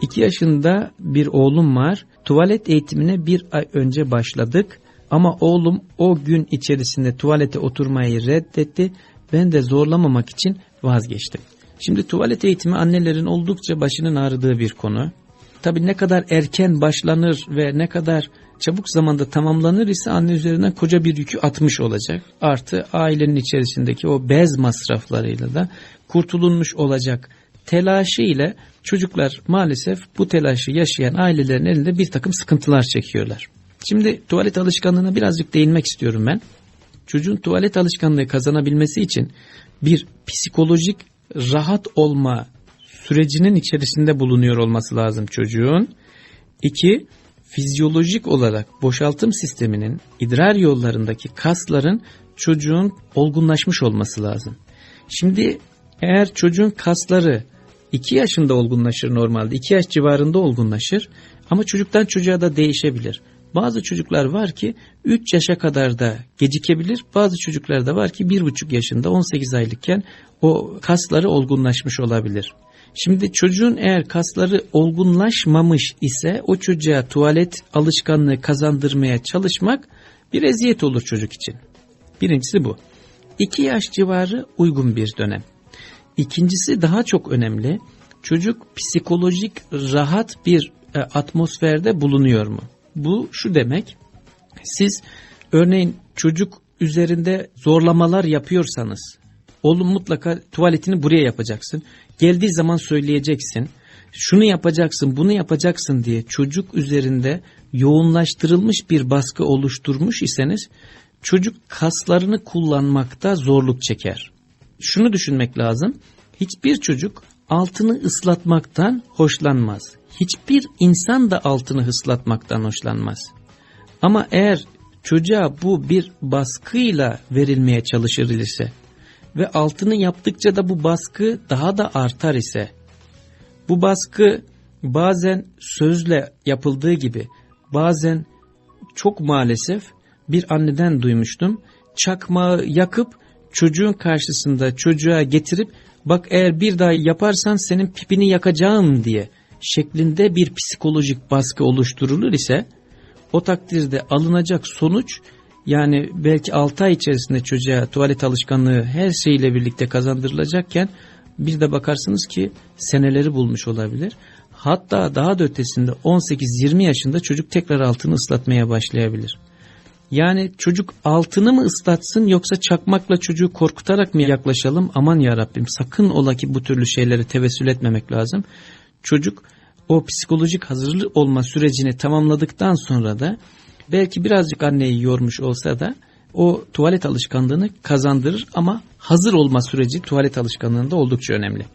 2 yaşında bir oğlum var. Tuvalet eğitimine bir ay önce başladık. Ama oğlum o gün içerisinde tuvalete oturmayı reddetti. Ben de zorlamamak için vazgeçtim. Şimdi tuvalet eğitimi annelerin oldukça başının ağrıdığı bir konu. Tabi ne kadar erken başlanır ve ne kadar çabuk zamanda tamamlanır ise anne üzerinden koca bir yükü atmış olacak. Artı ailenin içerisindeki o bez masraflarıyla da kurtulunmuş olacak telaşı ile çocuklar maalesef bu telaşı yaşayan ailelerin elinde bir takım sıkıntılar çekiyorlar. Şimdi tuvalet alışkanlığına birazcık değinmek istiyorum ben. Çocuğun tuvalet alışkanlığı kazanabilmesi için bir psikolojik rahat olma sürecinin içerisinde bulunuyor olması lazım çocuğun. İki, fizyolojik olarak boşaltım sisteminin idrar yollarındaki kasların çocuğun olgunlaşmış olması lazım. Şimdi eğer çocuğun kasları 2 yaşında olgunlaşır normalde 2 yaş civarında olgunlaşır ama çocuktan çocuğa da değişebilir. Bazı çocuklar var ki 3 yaşa kadar da gecikebilir. Bazı çocuklar da var ki 1,5 yaşında 18 aylıkken o kasları olgunlaşmış olabilir. Şimdi çocuğun eğer kasları olgunlaşmamış ise o çocuğa tuvalet alışkanlığı kazandırmaya çalışmak bir eziyet olur çocuk için. Birincisi bu. 2 yaş civarı uygun bir dönem. İkincisi daha çok önemli. Çocuk psikolojik rahat bir e, atmosferde bulunuyor mu? Bu şu demek. Siz örneğin çocuk üzerinde zorlamalar yapıyorsanız oğlum mutlaka tuvaletini buraya yapacaksın. Geldiği zaman söyleyeceksin. Şunu yapacaksın, bunu yapacaksın diye çocuk üzerinde yoğunlaştırılmış bir baskı oluşturmuş iseniz çocuk kaslarını kullanmakta zorluk çeker. Şunu düşünmek lazım. Hiçbir çocuk altını ıslatmaktan hoşlanmaz. Hiçbir insan da altını ıslatmaktan hoşlanmaz. Ama eğer çocuğa bu bir baskıyla verilmeye çalışır ise ve altını yaptıkça da bu baskı daha da artar ise bu baskı bazen sözle yapıldığı gibi bazen çok maalesef bir anneden duymuştum. Çakmağı yakıp çocuğun karşısında çocuğa getirip bak eğer bir daha yaparsan senin pipini yakacağım diye şeklinde bir psikolojik baskı oluşturulur ise o takdirde alınacak sonuç yani belki 6 ay içerisinde çocuğa tuvalet alışkanlığı her şeyle birlikte kazandırılacakken bir de bakarsınız ki seneleri bulmuş olabilir. Hatta daha da ötesinde 18-20 yaşında çocuk tekrar altını ıslatmaya başlayabilir. Yani çocuk altını mı ıslatsın yoksa çakmakla çocuğu korkutarak mı yaklaşalım? Aman ya Rabbim sakın ola ki bu türlü şeyleri tevessül etmemek lazım. Çocuk o psikolojik hazırlık olma sürecini tamamladıktan sonra da belki birazcık anneyi yormuş olsa da o tuvalet alışkanlığını kazandırır ama hazır olma süreci tuvalet alışkanlığında oldukça önemli.